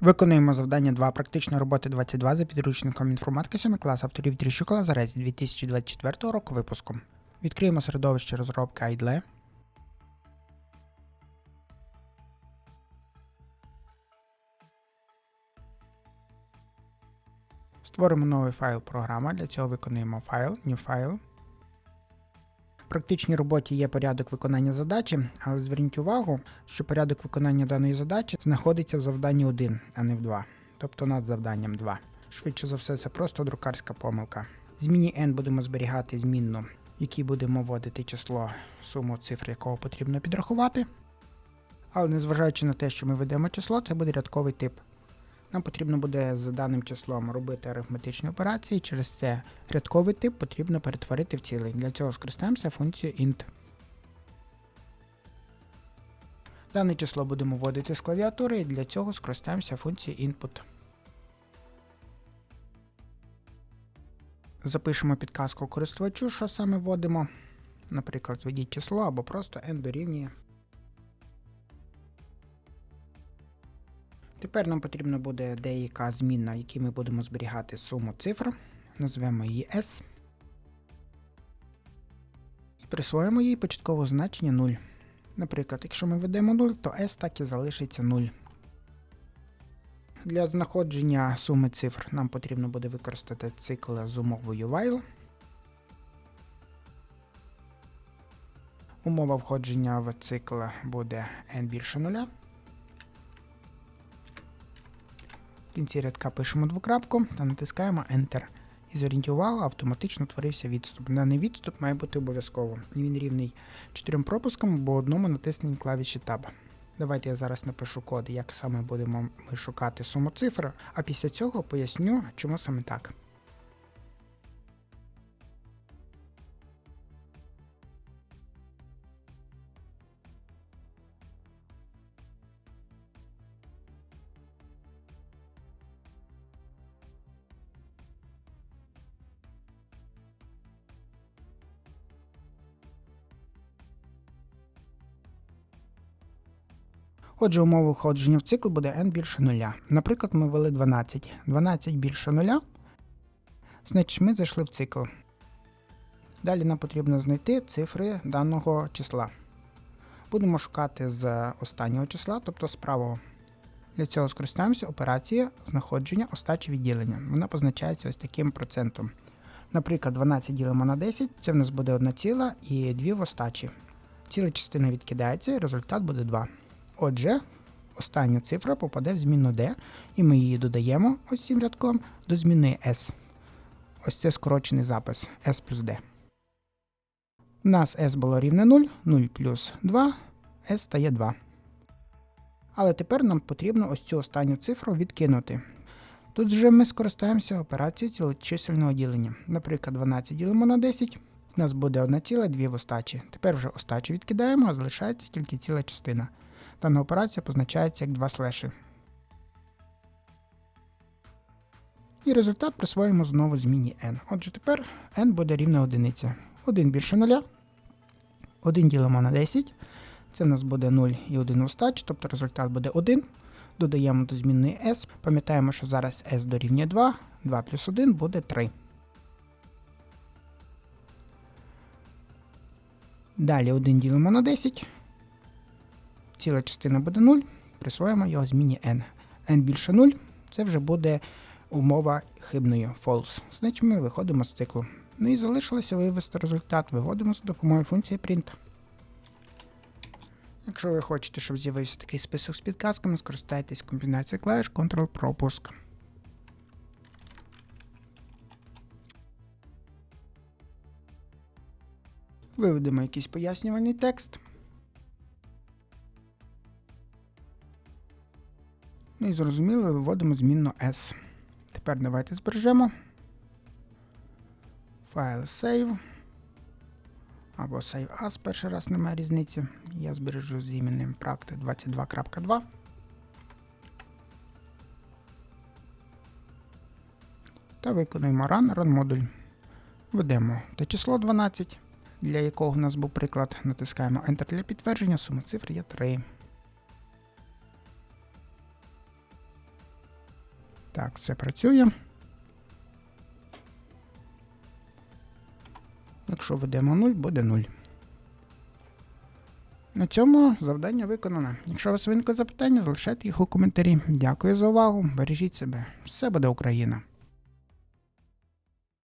Виконуємо завдання 2 практичної роботи 22 за підручником інформатики 7 клас авторів Тріщука Лазарець 2024 року випуску. Відкриємо середовище розробки IDLE. Створимо новий файл програма. Для цього виконуємо файл, New File. Практичній роботі є порядок виконання задачі, але зверніть увагу, що порядок виконання даної задачі знаходиться в завданні 1, а не в 2, тобто над завданням 2. Швидше за все, це просто друкарська помилка. В Зміні n будемо зберігати змінну, якій будемо вводити число, суму цифр, якого потрібно підрахувати. Але незважаючи на те, що ми ведемо число, це буде рядковий тип. Нам потрібно буде з даним числом робити арифметичні операції, через це рядковий тип потрібно перетворити в цілий. Для цього скористаємося функцією int. Дане число будемо вводити з клавіатури і для цього скористаємося функцією input. Запишемо підказку користувачу, що саме вводимо. Наприклад, введіть число або просто n дорівнює. Тепер нам потрібно буде деяка змінна, в якій ми будемо зберігати суму цифр. Назвемо її S. І присвоїмо їй початкове значення 0. Наприклад, якщо ми введемо 0, то S так і залишиться 0. Для знаходження суми цифр нам потрібно буде використати цикл з умовою while. Умова входження в цикл буде n більше 0. Кінці рядка пишемо двокрапку та натискаємо Enter. І увагу, автоматично творився відступ. Даний відступ має бути обов'язково. Він рівний чотирьом пропускам або одному натисненні клавіші Tab. Давайте я зараз напишу код, як саме будемо ми шукати суму цифр, а після цього поясню, чому саме так. Отже, умова входження в цикл буде n більше 0. Наприклад, ми ввели 12. 12 більше 0. Значить, ми зайшли в цикл. Далі нам потрібно знайти цифри даного числа. Будемо шукати з останнього числа, тобто з правого. Для цього скористаємося операцією знаходження остачі відділення. Вона позначається ось таким процентом. Наприклад, 12 ділимо на 10, це в нас буде 1 ціла і 2 в остачі. Ціла частина відкидається і результат буде 2. Отже, остання цифра попаде в змінну D, і ми її додаємо ось цим рядком до зміни S. Ось це скорочений запис S плюс D. У нас S було рівне 0, 0 плюс 2, S стає 2. Але тепер нам потрібно ось цю останню цифру відкинути. Тут вже ми скористаємося операцією цілочисельного ділення. Наприклад, 12 ділимо на 10, у нас буде 1,2 в остачі. Тепер вже остачу відкидаємо, а залишається тільки ціла частина. Дана операція позначається як два слеші. І результат присвоїмо знову зміні n. Отже, тепер n буде рівна одиниця. 1 більше 0. 1 ділимо на 10. Це в нас буде 0 і 1 остач, тобто результат буде 1. Додаємо до змінної s. Пам'ятаємо, що зараз s дорівнює 2. 2 плюс 1 буде 3. Далі 1 ділимо на 10 ціла частина буде 0, присвоїмо його зміні n. n більше 0, це вже буде умова хибною false. Значить ми виходимо з циклу. Ну і залишилося вивести результат. Виводимо за допомогою функції print. Якщо ви хочете, щоб з'явився такий список з підказками, скористайтесь комбінацією клавіш Ctrl-пропуск. Виведемо якийсь пояснювальний текст. Ну і зрозуміло, виводимо змінну S. Тепер давайте збережемо. Файл save. Або save as, перший раз немає різниці. Я збережу з іменем практи 22.2. Та виконуємо run, run модуль. Введемо те число 12, для якого в нас був приклад. Натискаємо Enter для підтвердження, сума цифр є 3. Так, це працює. Якщо введемо 0, буде 0. На цьому завдання виконано. Якщо у вас виникли запитання, залишайте їх у коментарі. Дякую за увагу. Бережіть себе. Все буде Україна!